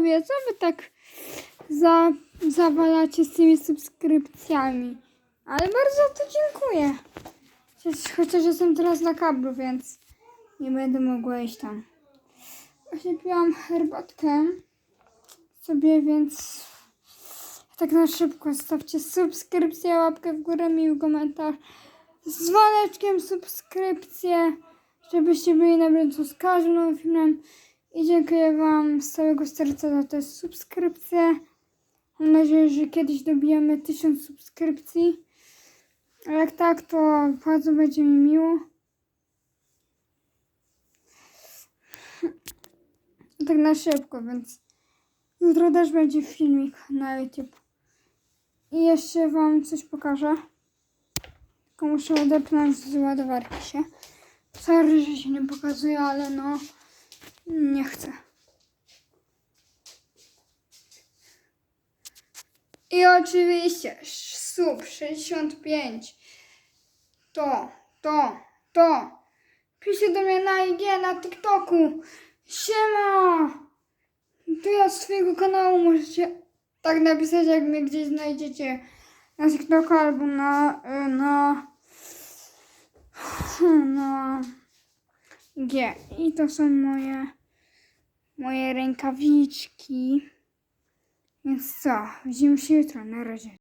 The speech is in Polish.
widzowie, co wy tak za, zawalacie z tymi subskrypcjami? Ale bardzo to dziękuję. Chociaż, chociaż jestem teraz na kablu, więc nie będę mogła iść tam. Właśnie piłam herbatkę sobie, więc tak na szybko stawcie subskrypcję, łapkę w górę, miły komentarz z dzwoneczkiem, subskrypcję, żebyście byli na bieżąco z każdym filmem. I dziękuję Wam z całego serca za te subskrypcje. Mam nadzieję, że kiedyś dobijemy 1000 subskrypcji. A jak tak, to bardzo będzie mi miło. Tak na szybko, więc jutro też będzie filmik na YouTube. I jeszcze Wam coś pokażę. Tylko muszę odepnąć z ładowarki się. Sorry, że się nie pokazuje, ale no nie chcę. I oczywiście sub 65. To, to, to. Piszcie do mnie na IG, na TikToku. Siema! To ja z swojego kanału możecie tak napisać, jak mnie gdzieś znajdziecie na TikToku albo na, y, na, na G. I to są moje, moje rękawiczki. Więc co, widzimy się jutro. Na razie.